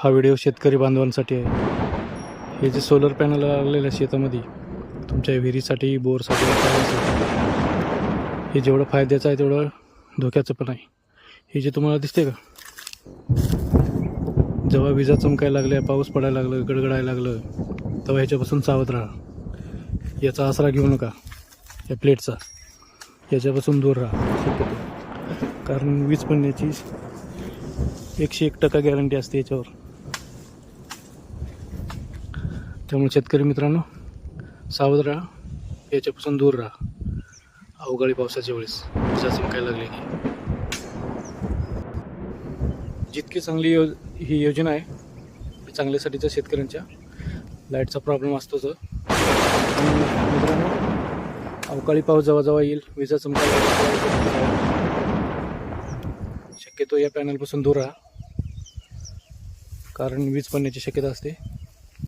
हा व्हिडिओ शेतकरी बांधवांसाठी आहे. हे जे सोलर पॅनल लागलेलं आहे शेतामध्ये तुमच्या विहिरीसाठी बोरसाठी हे जेवढं फायद्याचं आहे तेवढं धोक्याचं पण आहे. हे जे तुम्हाला दिसते का? जेव्हा विजा चमकायला लागल्या पाऊस पडायला लागलं गडगडायला लागलं तेव्हा ह्याच्यापासून सावध राहा. याचा आसरा घेऊ नका या प्लेटचा. याच्यापासून दूर राहा. शक्यतो कारण वीज पडण्याची एकशे एक टक्का गॅरंटी असते याच्यावर. त्यामुळे शेतकरी मित्रांनो सावध राहा. याच्यापासून दूर राहा. अवकाळी पावसाच्या वेळेस. विजा चमकायला लागली की जितकी चांगली यो ही योजना आहे चांगल्यासाठीच्या शेतकऱ्यांच्या लाईटचा प्रॉब्लेम असतोच. पण मित्रांनो अवकाळी पाऊस जवळजवळ येईल विजा चमकायला शक्यतो या पॅनलपासून दूर राहा. कारण वीज पडण्याची शक्यता असते.